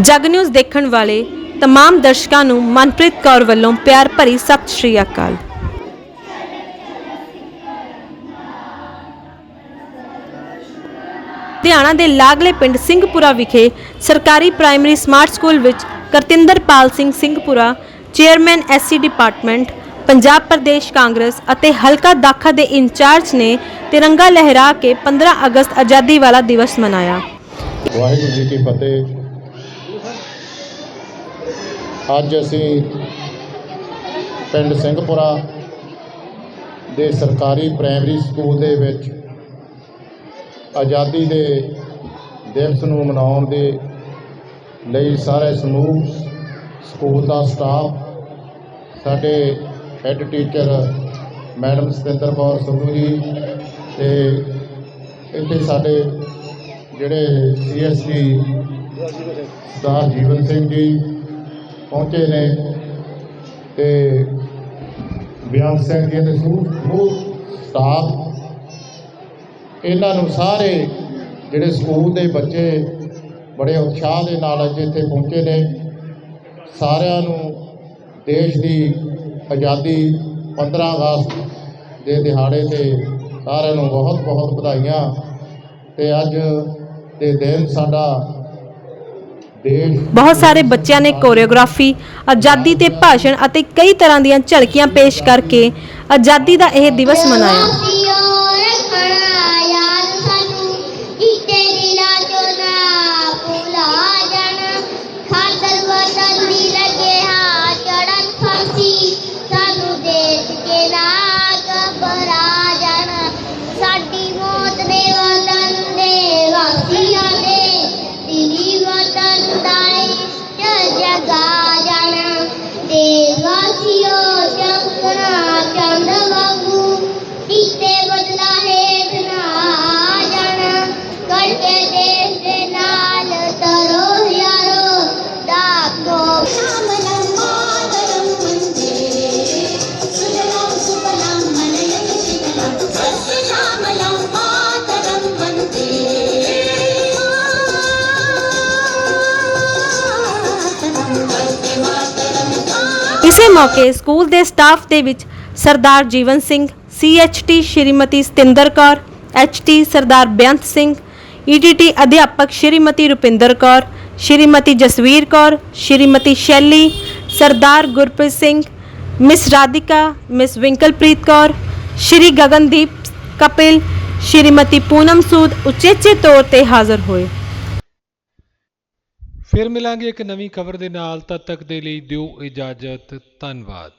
ਜਗ ਨਿਊਜ਼ ਦੇਖਣ ਵਾਲੇ तमाम ਦਰਸ਼ਕਾਂ ਨੂੰ ਮਨਪ੍ਰੀਤ ਕੌਰ ਵੱਲੋਂ ਪਿਆਰ ਭਰੀ ਸਤਿ ਸ਼੍ਰੀ ਅਕਾਲ। ਲੁਧਿਆਣਾ ਦੇ ਲਾਗਲੇ ਪਿੰਡ ਸਿੰਘਪੁਰਾ ਵਿਖੇ ਸਰਕਾਰੀ ਪ੍ਰਾਇਮਰੀ ਸਮਾਰਟ ਸਕੂਲ ਵਿੱਚ Kartinderpal Singh Singhpura, chairman SC department, Punjab Pradesh Congress ਅਤੇ ਹਲਕਾ ਦਾਖਾ ਦੇ ਇੰਚਾਰਜ ਨੇ ਤਿਰੰਗਾ ਲਹਿਰਾ ਕੇ 15 ਅਗਸਤ ਆਜ਼ਾਦੀ ਵਾਲਾ ਦਿਵਸ ਮਨਾਇਆ। ਵਾਹਿਗੁਰੂ ਜੀ ਕੀ ਫਤਿਹ। ਅੱਜ ਅਸੀਂ ਪਿੰਡ ਸਿੰਘਪੁਰਾ ਦੇ ਸਰਕਾਰੀ ਪ੍ਰਾਇਮਰੀ ਸਕੂਲ ਦੇ ਵਿੱਚ ਆਜ਼ਾਦੀ ਦੇ ਦਿਵਸ ਨੂੰ ਮਨਾਉਣ ਦੇ ਲਈ ਸਾਰੇ ਸਮੂਹ, ਸਕੂਲ ਦਾ ਸਟਾਫ, ਸਾਡੇ head teacher madam Satinder Kaur Sandhu ji ਤੇ ਇੱਥੇ ਸਾਡੇ ਜਿਹੜੇ ਸੀਐਸਪੀ ਸਰਦਾਰ ਜੀਵਨ ਸਿੰਘ ਜੀ ਪਹੁੰਚੇ ਨੇ ਤੇ ਬਿਆਨ ਸਿੰਘ ਜੀ ਤੇ ਸਮੂਹ ਸਟਾਫ ਇਹਨਾਂ ਨੂੰ ਸਾਰੇ ਜਿਹੜੇ ਸਕੂਲ ਦੇ ਬੱਚੇ ਬੜੇ ਉਤਸ਼ਾਹ ਦੇ ਨਾਲ ਅੱਜ ਇੱਥੇ ਪਹੁੰਚੇ ਨੇ। ਸਾਰਿਆਂ ਨੂੰ ਦੇਸ਼ ਦੀ ਆਜ਼ਾਦੀ 15 ਅਗਸਤ ਦੇ ਦਿਹਾੜੇ ਤੇ ਸਾਰਿਆਂ ਨੂੰ ਬਹੁਤ ਬਹੁਤ ਵਧਾਈਆਂ ਤੇ ਅੱਜ ਦੇ ਦਿਨ ਸਾਡਾ ਦੇਸ਼ ਬਹੁਤ ਸਾਰੇ ਬੱਚਿਆਂ ਨੇ ਕੋਰੀਓਗ੍ਰਾਫੀ, ਆਜ਼ਾਦੀ ਤੇ ਭਾਸ਼ਣ ਅਤੇ ਕਈ ਤਰ੍ਹਾਂ ਦੀਆਂ ਝਲਕੀਆਂ ਪੇਸ਼ ਕਰਕੇ ਆਜ਼ਾਦੀ ਦਾ ਇਹ ਦਿਵਸ ਮਨਾਇਆ। ਇਸੇ ਮੌਕੇ ਸਕੂਲ ਦੇ ਸਟਾਫ ਦੇ ਵਿੱਚ Sardar Jeevan Singh CHT Shrimati Satinder Kaur HT Sardar Beant Singh ETT ਅਧਿਆਪਕ ਸ਼੍ਰੀਮਤੀ ਰੁਪਿੰਦਰ ਕੌਰ, ਸ਼੍ਰੀਮਤੀ ਜਸਵੀਰ ਕੌਰ, ਸ਼੍ਰੀਮਤੀ ਸ਼ੈਲੀ, ਸਰਦਾਰ ਗੁਰਪ੍ਰੀਤ ਸਿੰਘ, ਮਿਸ ਰਾਧਿਕਾ, ਮਿਸ ਵਿੰਕਲਪ੍ਰੀਤ ਕੌਰ, ਸ਼੍ਰੀ ਗਗਨਦੀਪ ਕਪਿਲ, ਸ਼੍ਰੀਮਤੀ ਪੂਨਮ ਸੂਦ ਉਚੇਚੇ ਤੌਰ ਤੇ ਹਾਜ਼ਰ ਹੋਏ। ਫਿਰ ਮਿਲਾਂਗੇ ਇੱਕ ਨਵੀਂ ਖਬਰ ਦੇ ਨਾਲ ਤਦ ਤੱਕ ਦੇ ਲਈ ਦਿਓ ਇਜਾਜ਼ਤ ਧੰਨਵਾਦ।